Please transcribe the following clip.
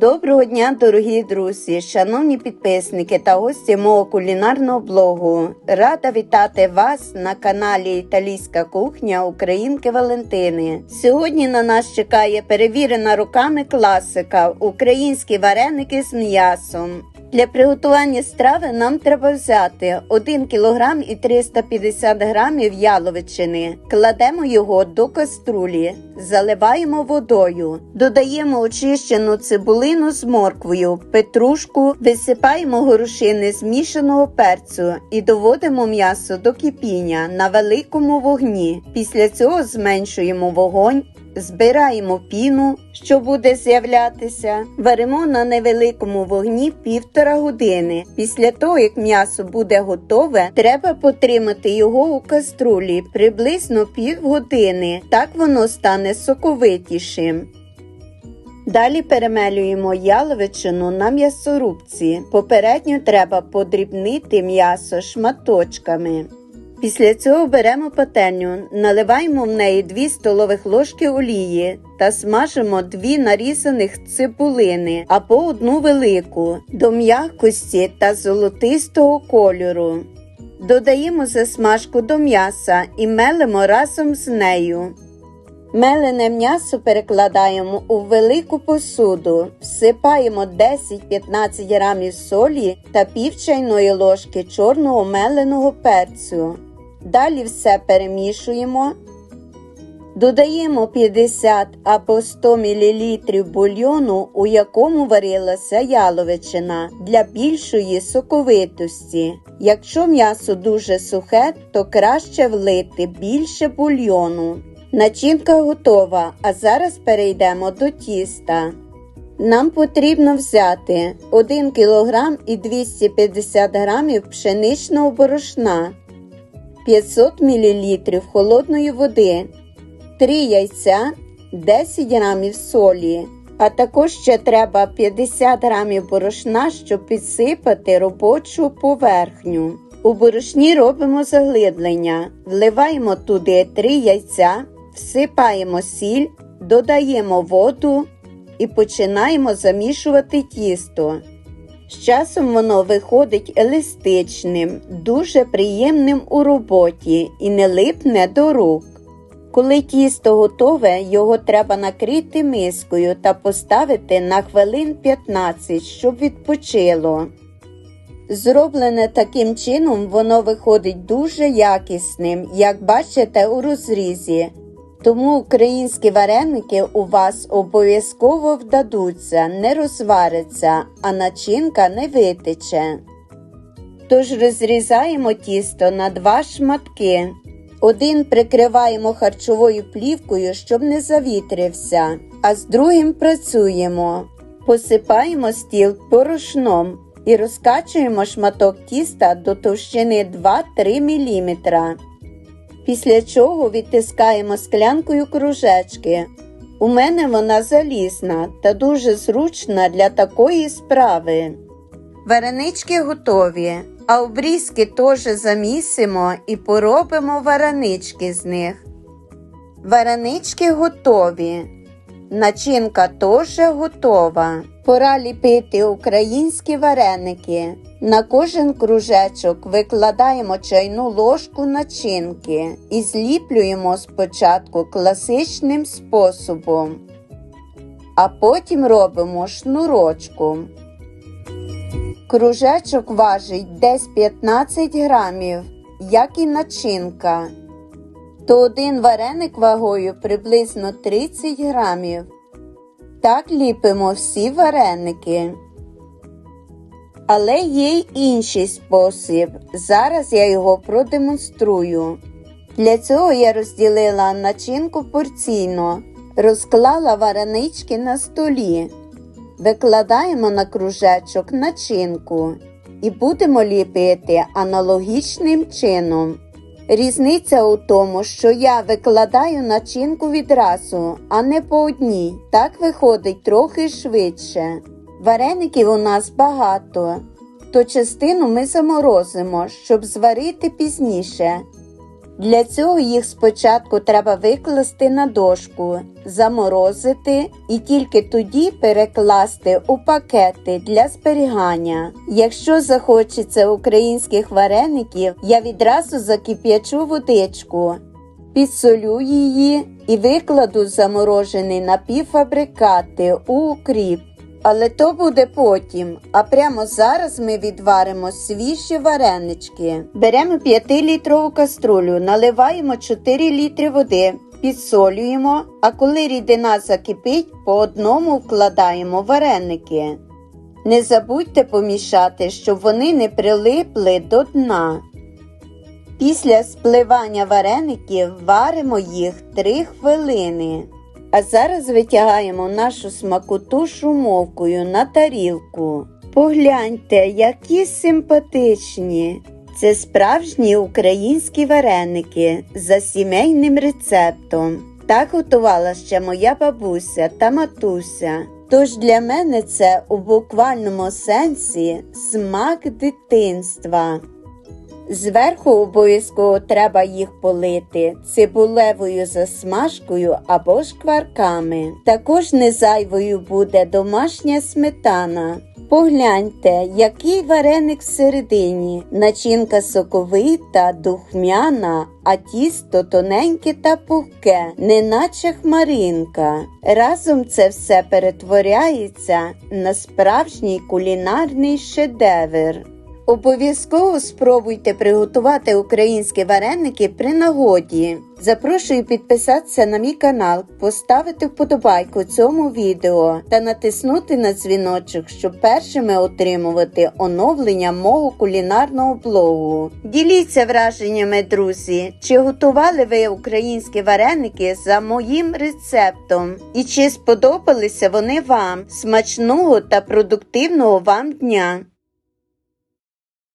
Доброго дня, дорогі друзі, шановні підписники та гості мого кулінарного блогу. Рада вітати вас на каналі Італійська кухня Українки Валентини. Сьогодні на нас чекає перевірена руками класика українські вареники з м'ясом. Для приготування страви нам треба взяти 1 кг і 350 г яловичини. Кладемо його до каструлі, заливаємо водою, додаємо очищену цибулину з морквою, петрушку, висипаємо горошини змішаного перцю і доводимо м'ясо до кипіння на великому вогні. Після цього зменшуємо вогонь. Збираємо піну, що буде з'являтися, варимо на невеликому вогні півтора години. Після того, як м'ясо буде готове, треба потримати його у каструлі приблизно півгодини. Так воно стане соковитішим. Далі перемелюємо яловичину на м'ясорубці. Попередньо треба подрібнити м'ясо шматочками. Після цього беремо пательню, наливаємо в неї 2 столових ложки олії та смажимо дві нарізаних цибулини або одну велику до м'якості та золотистого кольору. Додаємо засмажку до м'яса і мелимо разом з нею. Мелене м'ясо перекладаємо у велику посуду, всипаємо 10-15 грамів солі та пів чайної ложки чорного меленого перцю. Далі все перемішуємо. Додаємо 50 або 100 мл бульйону, у якому варилася яловичина для більшої соковитості. Якщо м'ясо дуже сухе, то краще влити більше бульйону. Начинка готова, а зараз перейдемо до тіста. Нам потрібно взяти 1 кг і 250 г пшеничного борошна, 500 мл холодної води, 3 яйця, 10 г солі, а також ще треба 50 г борошна, щоб підсипати робочу поверхню. У борошні робимо заглиблення, вливаємо туди 3 яйця, всипаємо сіль, додаємо воду і починаємо замішувати тісто. З часом воно виходить еластичним, дуже приємним у роботі і не липне до рук. Коли тісто готове, його треба накрити мискою та поставити на хвилин 15, щоб відпочило. Зроблене таким чином, воно виходить дуже якісним, як бачите у розрізі. Тому українські вареники у вас обов'язково вдадуться, не розвариться, а начинка не витече. Тож розрізаємо тісто на два шматки. Один прикриваємо харчовою плівкою, щоб не завітрився, а з другим працюємо. Посипаємо стіл порошном і розкачуємо шматок тіста до товщини 2-3 мм. Після чого відтискаємо склянкою кружечки. У мене вона залізна та дуже зручна для такої справи. Варенички готові, а обрізки теж замісимо і поробимо варенички з них. Варенички готові. Начинка теж готова. Пора ліпити українські вареники. На кожен кружечок викладаємо чайну ложку начинки і зліплюємо спочатку класичним способом, а потім робимо шнурочку. Кружечок важить десь 15 грамів, як і начинка. То один вареник вагою приблизно 30 грамів. Так ліпимо всі вареники. Але є й інший спосіб. Зараз я його продемонструю. Для цього я розділила начинку порційно, розклала варенички на столі. Викладаємо на кружечок начинку і будемо ліпити аналогічним чином. Різниця у тому, що я викладаю начинку відразу, а не по одній. Так виходить трохи швидше. Вареників у нас багато, то частину ми заморозимо, щоб зварити пізніше. Для цього їх спочатку треба викласти на дошку, заморозити і тільки тоді перекласти у пакети для зберігання. Якщо захочеться українських вареників, я відразу закип'ячу водичку, підсолю її і викладу заморожений напівфабрикати у укріп. Але то буде потім. А прямо зараз ми відваримо свіжі варенички. Беремо 5-літрову каструлю, наливаємо 4 літри води, підсолюємо, а коли рідина закипить, по одному вкладаємо вареники. Не забудьте помішати, щоб вони не прилипли до дна. Після спливання вареників варимо їх 3 хвилини. А зараз витягаємо нашу смакоту шумовкою на тарілку. Погляньте, які симпатичні. Це справжні українські вареники за сімейним рецептом. Так готувала ще моя бабуся та матуся. Тож для мене це у буквальному сенсі смак дитинства. Зверху обов'язково треба їх полити цибулевою засмажкою або шкварками. Також не зайвою буде домашня сметана. Погляньте, який вареник всередині. Начинка соковита, духмяна, а тісто тоненьке та пухке, неначе хмаринка. Разом це все перетворяється на справжній кулінарний шедевр. Обов'язково спробуйте приготувати українські вареники при нагоді. Запрошую підписатися на мій канал, поставити вподобайку цьому відео та натиснути на дзвіночок, щоб першими отримувати оновлення мого кулінарного блогу. Діліться враженнями, друзі, чи готували ви українські вареники за моїм рецептом, і чи сподобалися вони вам смачного та продуктивного вам дня!